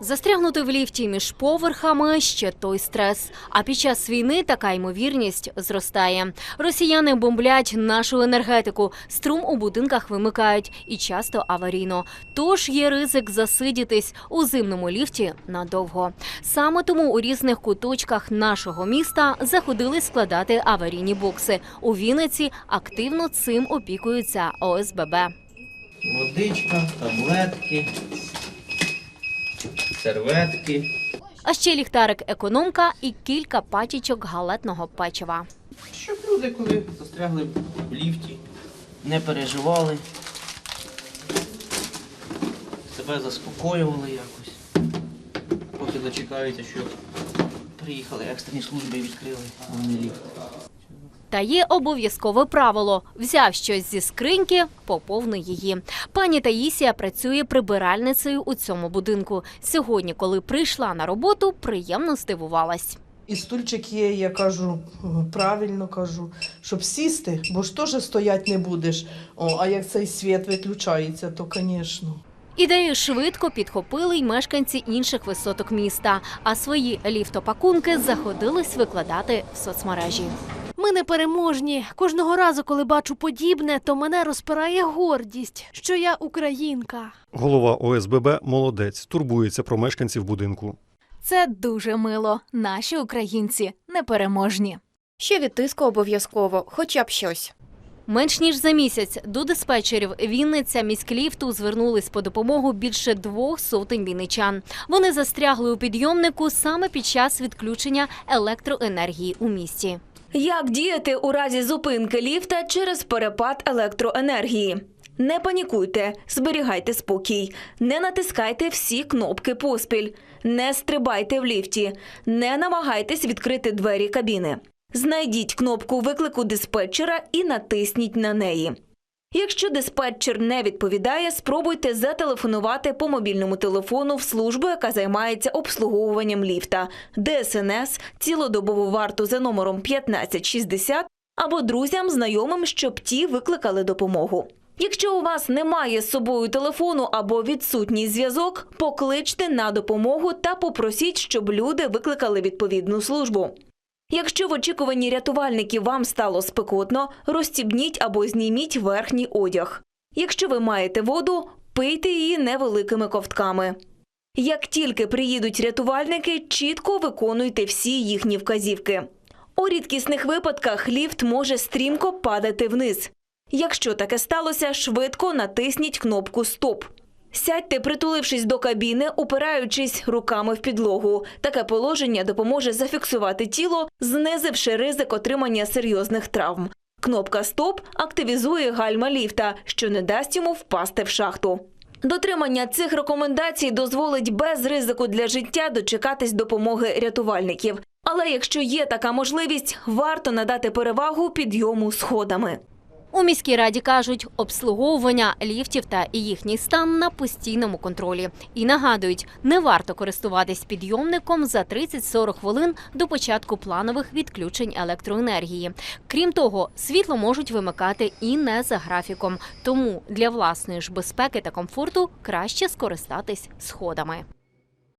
Застрягнути в ліфті між поверхами ще той стрес. А під час війни така ймовірність зростає. Росіяни бомблять нашу енергетику, струм у будинках вимикають і часто аварійно. Тож є ризик засидітись у зимному ліфті надовго. Саме тому у різних куточках нашого міста заходили складати аварійні бокси. У Вінниці активно цим опікуються ОСББ. Водичка, таблетки, серветки. А ще ліхтарик економка і кілька пачечок галетного печива. Щоб люди, коли застрягли в ліфті, не переживали, себе заспокоювали якось. Поки дочекаються, що приїхали екстрені служби і відкрили ліфт. Та є обов'язкове правило: взяв щось зі скриньки, поповни її. Пані Таїсія працює прибиральницею у цьому будинку. Сьогодні, коли прийшла на роботу, приємно здивувалась. І стульчик є, я кажу, правильно кажу, щоб сісти, бо ж теж стоять не будеш. О, а як цей світ виключається, то, звісно. Ідею швидко підхопили й мешканці інших висоток міста, а свої ліфтопакунки заходились викладати в соцмережі. Ми непереможні. Кожного разу, коли бачу подібне, то мене розпирає гордість, що я українка. Голова ОСББ молодець, турбується про мешканців будинку. Це дуже мило. Наші українці непереможні. Ще від тиску обов'язково, хоча б щось. Менш ніж за місяць до диспетчерів Вінниця міськліфту звернулись по допомогу більше двох сотень вінничан. Вони застрягли у підйомнику саме під час відключення електроенергії у місті. Як діяти у разі зупинки ліфта через перепад електроенергії? Не панікуйте, зберігайте спокій, не натискайте всі кнопки поспіль, не стрибайте в ліфті, не намагайтесь відкрити двері кабіни. Знайдіть кнопку виклику диспетчера і натисніть на неї. Якщо диспетчер не відповідає, спробуйте зателефонувати по мобільному телефону в службу, яка займається обслуговуванням ліфта, ДСНС, цілодобову варту за номером 1560 або друзям, знайомим, щоб ті викликали допомогу. Якщо у вас немає з собою телефону або відсутній зв'язок, покличте на допомогу та попросіть, щоб люди викликали відповідну службу. Якщо в очікуванні рятувальників вам стало спекотно, розстібніть або зніміть верхній одяг. Якщо ви маєте воду, пийте її невеликими ковтками. Як тільки приїдуть рятувальники, чітко виконуйте всі їхні вказівки. У рідкісних випадках ліфт може стрімко падати вниз. Якщо таке сталося, швидко натисніть кнопку Стоп. Сядьте, притулившись до кабіни, упираючись руками в підлогу. Таке положення допоможе зафіксувати тіло, знизивши ризик отримання серйозних травм. Кнопка Стоп активізує гальма ліфта, що не дасть йому впасти в шахту. Дотримання цих рекомендацій дозволить без ризику для життя дочекатись допомоги рятувальників. Але якщо є така можливість, варто надати перевагу підйому сходами. У міській раді кажуть, обслуговування ліфтів та їхній стан на постійному контролі. І нагадують, не варто користуватись підйомником за 30-40 хвилин до початку планових відключень електроенергії. Крім того, світло можуть вимикати і не за графіком. Тому для власної ж безпеки та комфорту краще скористатись сходами.